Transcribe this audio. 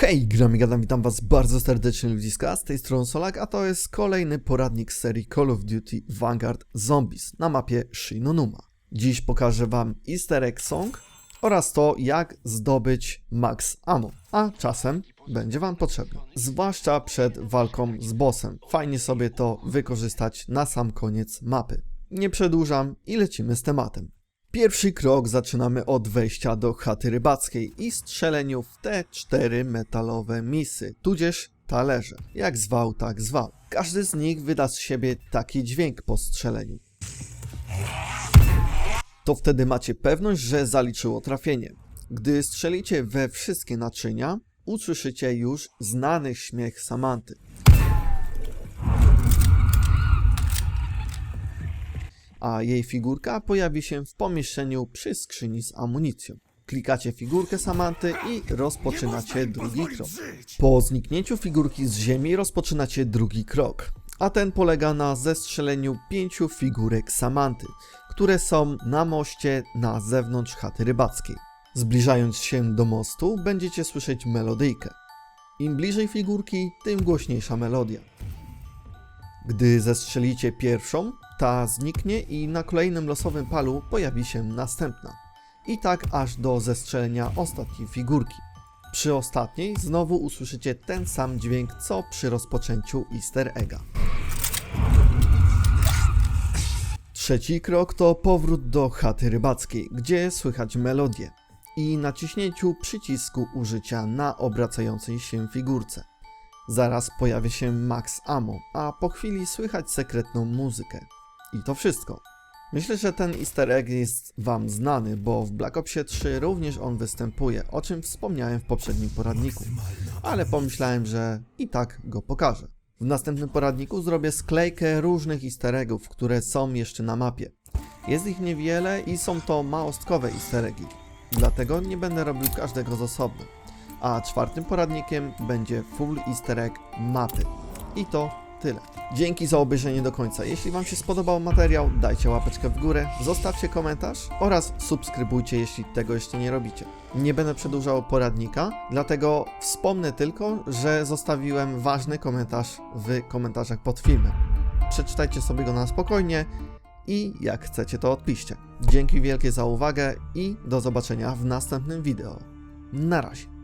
Hej, gramy gadam, witam was bardzo serdecznie ludziska, z tej strony Solak, a to jest kolejny poradnik serii Call of Duty Vanguard Zombies na mapie Shinonuma. Dziś pokażę wam easter egg song oraz to, jak zdobyć max ammo, a czasem będzie wam potrzebne. Zwłaszcza przed walką z bossem. Fajnie sobie to wykorzystać na sam koniec mapy. Nie przedłużam i lecimy z tematem. Pierwszy krok zaczynamy od wejścia do chaty rybackiej i strzeleniu w te cztery metalowe misy, tudzież talerze. Jak zwał, tak zwał. Każdy z nich wyda z siebie taki dźwięk po strzeleniu. To wtedy macie pewność, że zaliczyło trafienie. Gdy strzelicie we wszystkie naczynia, usłyszycie już znany śmiech Samanty. A jej figurka pojawi się w pomieszczeniu przy skrzyni z amunicją. Klikacie figurkę Samanty i rozpoczynacie drugi krok. Po zniknięciu figurki z ziemi rozpoczynacie drugi krok, a ten polega na zestrzeleniu pięciu figurek Samanty, które są na moście na zewnątrz chaty rybackiej. Zbliżając się do mostu, będziecie słyszeć melodyjkę. Im bliżej figurki, tym głośniejsza melodia. Gdy zestrzelicie pierwszą, ta zniknie i na kolejnym losowym palu pojawi się następna. I tak aż do zestrzelenia ostatniej figurki. Przy ostatniej znowu usłyszycie ten sam dźwięk co przy rozpoczęciu easter egga. Trzeci krok to powrót do chaty rybackiej, gdzie słychać melodię i naciśnięciu przycisku użycia na obracającej się figurce. Zaraz pojawia się max ammo, a po chwili słychać sekretną muzykę. I to wszystko. Myślę, że ten easter egg jest Wam znany, bo w Black Opsie 3 również on występuje, o czym wspomniałem w poprzednim poradniku. Ale pomyślałem, że i tak go pokażę. W następnym poradniku zrobię sklejkę różnych easter eggów, które są jeszcze na mapie. Jest ich niewiele i są to małostkowe easter eggi. Dlatego nie będę robił każdego z osobna. A czwartym poradnikiem będzie full easter egg mapy. I to tyle. Dzięki za obejrzenie do końca. Jeśli Wam się spodobał materiał, dajcie łapeczkę w górę, zostawcie komentarz oraz subskrybujcie, jeśli tego jeszcze nie robicie. Nie będę przedłużał poradnika, dlatego wspomnę tylko, że zostawiłem ważny komentarz w komentarzach pod filmem. Przeczytajcie sobie go na spokojnie i jak chcecie to odpiszcie. Dzięki wielkie za uwagę i do zobaczenia w następnym wideo. Na razie.